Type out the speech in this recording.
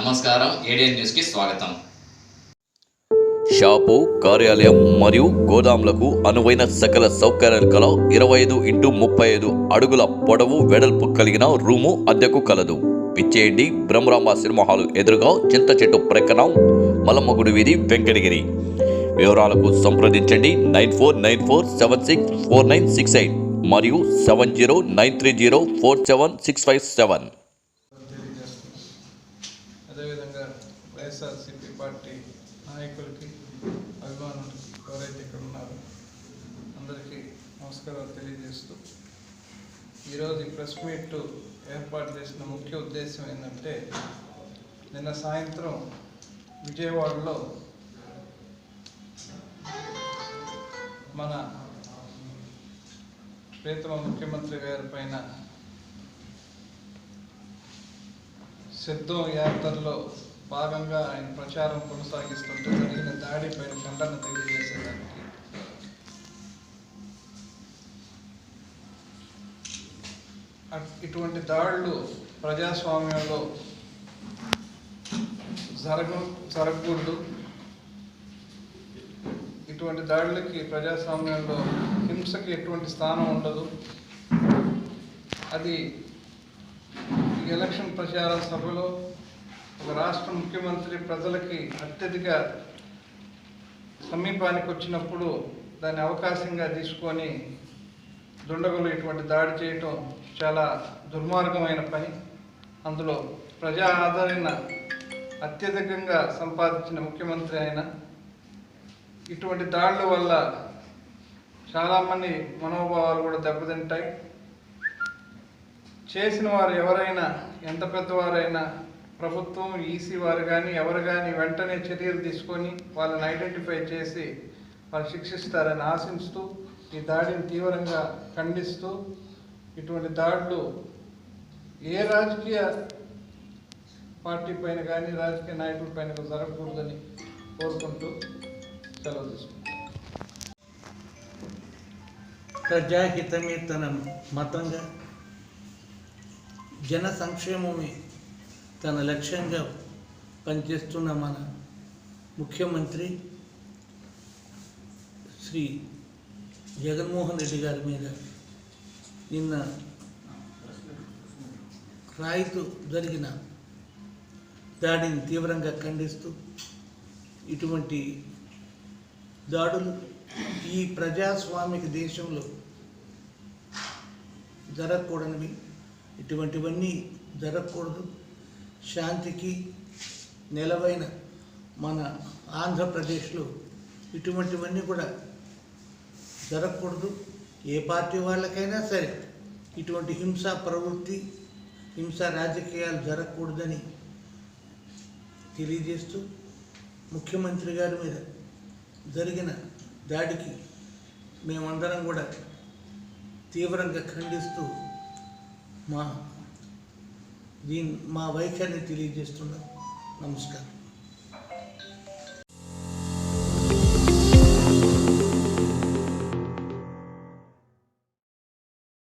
నమస్కారం ఏడియన్ న్యూస్కి స్వాగతం. షాపు కార్యాలయం మరియు గోదాములకు అనువైన సకల సౌకర్యాలు కల ఇరవై ఐదు ఇంటూ ముప్పై ఐదు అడుగుల పొడవు వెడల్పు కలిగిన రూము అద్దెకు కలదు. పిచ్చేయండి బ్రహ్మరాంబ సినిమా హాలు ఎదురుగా చింత చెట్టు ప్రక్కన మలమ్మగుడి వీధి వెంకటగిరి. వివరాలకు సంప్రదించండి nine four nine four seven six four nine six eight మరియు seven zero nine three zero four seven six five seven. అదేవిధంగా వైఎస్ఆర్సీపీ పార్టీ నాయకులకి అభిమానులకి ఎవరైతే ఇక్కడ ఉన్నారో అందరికీ నమస్కారాలు తెలియజేస్తూ ఈరోజు ఈ ప్రెస్ మీట్ ఏర్పాటు చేసిన ముఖ్య ఉద్దేశం ఏంటంటే నిన్న సాయంత్రం విజయవాడలో మన ప్రీతమ ముఖ్యమంత్రి గారి పైన సిద్ధం యాత్రలో భాగంగా ఆయన ప్రచారం కొనసాగిస్తుంటే జరిగిన దాడిపైన ఖండన తెలియజేసేదానికి. అట్- ఇటువంటి దాడులు ప్రజాస్వామ్యంలో జరగ జరగకూడదు. ఇటువంటి దాడులకి ప్రజాస్వామ్యంలో హింసకి ఎటువంటి స్థానం ఉండదు. అది ఎలక్షన్ ప్రచార సభలో ఒక రాష్ట్ర ముఖ్యమంత్రి ప్రజలకి అత్యధిక సమీపానికి వచ్చినప్పుడు దాన్ని అవకాశంగా తీసుకొని దుండగులు ఇటువంటి దాడి చేయటం చాలా దుర్మార్గమైన పని. అందులో ప్రజా ఆదరణ అత్యధికంగా సంపాదించిన ముఖ్యమంత్రి ఆయన ఇటువంటి దాడుల వల్ల చాలామంది మనోభావాలు కూడా దెబ్బతింటాయి. చేసిన వారు ఎవరైనా ఎంత పెద్దవారైనా ప్రభుత్వం ఈసీ వారు కానీ ఎవరు కానీ వెంటనే చర్యలు తీసుకొని వాళ్ళని ఐడెంటిఫై చేసి వాళ్ళు శిక్షిస్తారని ఆశిస్తూ ఈ దాడిని తీవ్రంగా ఖండిస్తూ ఇటువంటి దాడులు ఏ రాజకీయ పార్టీ పైన కానీ రాజకీయ నాయకుల పైన జరగకూడదని కోరుకుంటూ సెలవు తీసుకుంటాం ప్రజాహితమే తన మతంగా జన సంక్షేమమే తన లక్ష్యంగా పనిచేస్తున్న మన ముఖ్యమంత్రి శ్రీ జగన్మోహన్ రెడ్డి గారి మీద నిన్న రాయితూ జరిగిన దాడిని తీవ్రంగా ఖండిస్తూ ఇటువంటి దాడులు ఈ ప్రజాస్వామిక దేశంలో జరగకూడనివి. ఇటువంటివన్నీ జరగకూడదు. శాంతికి నిలవైన మన ఆంధ్రప్రదేశ్లో ఇటువంటివన్నీ కూడా జరగకూడదు. ఏ పార్టీ వాళ్ళకైనా సరే ఇటువంటి హింసా ప్రవృత్తి హింసా రాజకీయాలు జరగకూడదని తెలియజేస్తూ ముఖ్యమంత్రి గారి మీద జరిగిన దాడికి మేమందరం కూడా తీవ్రంగా ఖండిస్తూ మా దీని మా వైఖరిని తెలియజేస్తున్నాం నమస్కారం.